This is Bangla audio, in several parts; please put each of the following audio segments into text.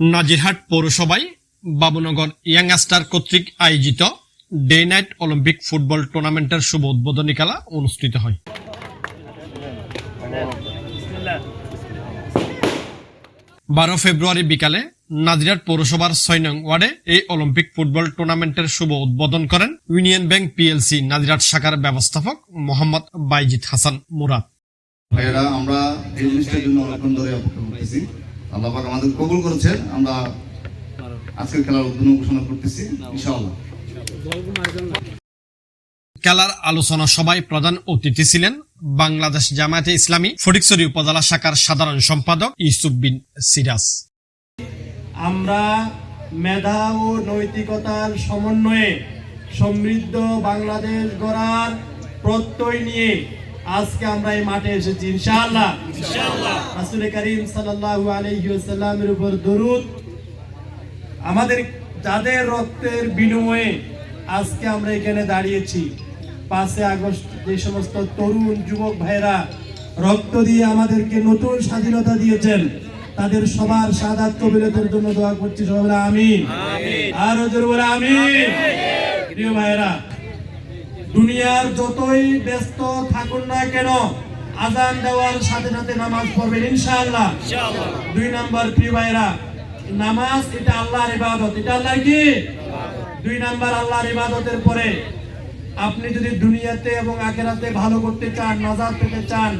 নাজিরহাট পৌরসভায় বাবুনগর ইয়াংস্টার কর্তৃক আয়োজিত ডে নাইট অলিম্পিক ফুটবল টুর্নামেন্টের শুভ উদ্বোধনী খেলা অনুষ্ঠিত হয়। বারো ফেব্রুয়ারি বিকালে নাজিরাট পৌরসভার ছয় নং ওয়ার্ডে এই অলিম্পিক ফুটবল টুর্নামেন্টের শুভ উদ্বোধন করেন ইউনিয়ন ব্যাংক পিএলসি নাজিরাট শাখার ব্যবস্থাপক মোহাম্মদ বাইজিদ হাসান মুরাদ। আমরা এই জিনিসটার জন্য অনেকক্ষণ ধরে অপেক্ষা করতেছি। আল্লাহ পাক আমাদের কবুল করেছেন। আমরা আজকের খেলার উদ্বোধন ঘোষণা করতেছি। ইনশাআল্লাহ। খেলার আলোচনা সভায় প্রধান অতিথি ছিলেন বাংলাদেশ জামায়াতে ইসলামী ফটিকছড়ি উপজেলা শাখার সাধারণ সম্পাদক ইউসুফ বিন সিরাজ। আমরা মেধা ও নৈতিকতার সমন্বয়ে সমৃদ্ধ বাংলাদেশ গড়ার প্রত্যয় নিয়ে আজকে আমরা এই মাঠে এসেছি ইনশাআল্লাহ। রাসূল করিম সাল্লাল্লাহু আলাইহি ওয়াসাল্লামের উপর দরুদ। আমাদের যাদের রক্তের বিনিময়ে আজকে আমরা এখানে দাঁড়িয়েছি পাঁচে আগস্ট যে সমস্ত তরুণ যুবক ভাইরা রক্ত দিয়ে আমাদেরকে নতুন স্বাধীনতা দিয়েছেন তাদের সবার সাদাত কবিরতের জন্য দোয়া করছি সবাই আমিন। আরও জোরে বলে আমিন। প্রিয় ভাইরা দুনিয়ার যতই ব্যস্ত থাকুন না কেন আজান দেওয়ার সাথে সাথে নামাজ পড়বেন ইনশাআল্লাহ। দুই নাম্বার প্রিয় ভাইরা নামাজ এটা আল্লাহর ইবাদত। এটা আল্লাহর কি? দুই নাম্বার আল্লাহর ইবাদতের পরে আপনি যদি দুনিয়াতে এবং আখেরাতে ভালো করতে চান নাজাত পেতে চান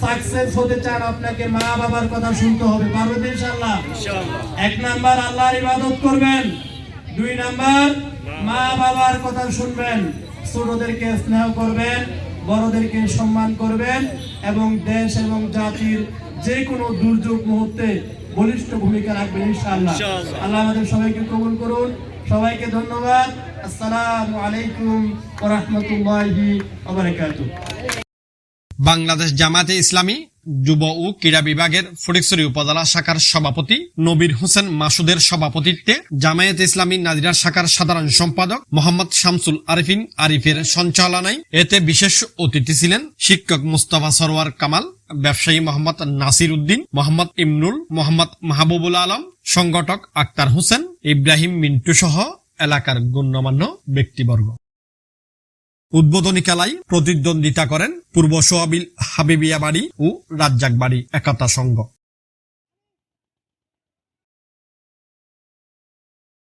সাকসেস হতে চান আপনাকে মা বাবার কথা শুনতে হবে। পারবেন ইনশাআল্লাহ। এক নাম্বার আল্লাহর ইবাদত করবেন দুই নাম্বার মা বাবার কথা শুনবেন। ছোটদেরকে স্নেহ করবেন বড়দেরকে সম্মান করবেন এবং দেশ এবং জাতির যে কোনো দুর্যোগ মুহূর্তে বলিষ্ঠ ভূমিকা রাখবেন ইনশাআল্লাহ। আল্লাহ আমাদের সবাইকে কবুল করুন। সবাইকে ধন্যবাদ। আসসালামু আলাইকুম ওয়া রাহমাতুল্লাহি ওয়া বারাকাতুহু। বাংলাদেশ জামাতে ইসলামী যুব ও ক্রীড়া বিভাগের ফটিকছড়ি উপজেলা শাখার সভাপতি নবীর হোসেন মাসুদের সভাপতিত্বে জামায়াতে ইসলামী নাজিরার শাখার সাধারণ সম্পাদক মোহাম্মদ শামসুল আরিফিন আরিফের সঞ্চালনায় এতে বিশেষ অতিথি ছিলেন শিক্ষক মুস্তফা সরোয়ার কামাল, ব্যবসায়ী মোহাম্মদ নাসির উদ্দিন, মোহাম্মদ ইমনুল, মোহাম্মদ মাহবুবুল আলম, সংগঠক আক্তার হোসেন, ইব্রাহিম মিন্টু সহ এলাকার গণ্যমান্য ব্যক্তিবর্গ। উদ্বোধনী খেলায় প্রতিদ্বন্দ্বিতা করেন পূর্ব সোহাবিল হাবিবিয়া বাড়ি ও রাজ্জাক বাড়ি একাতা সংঘ।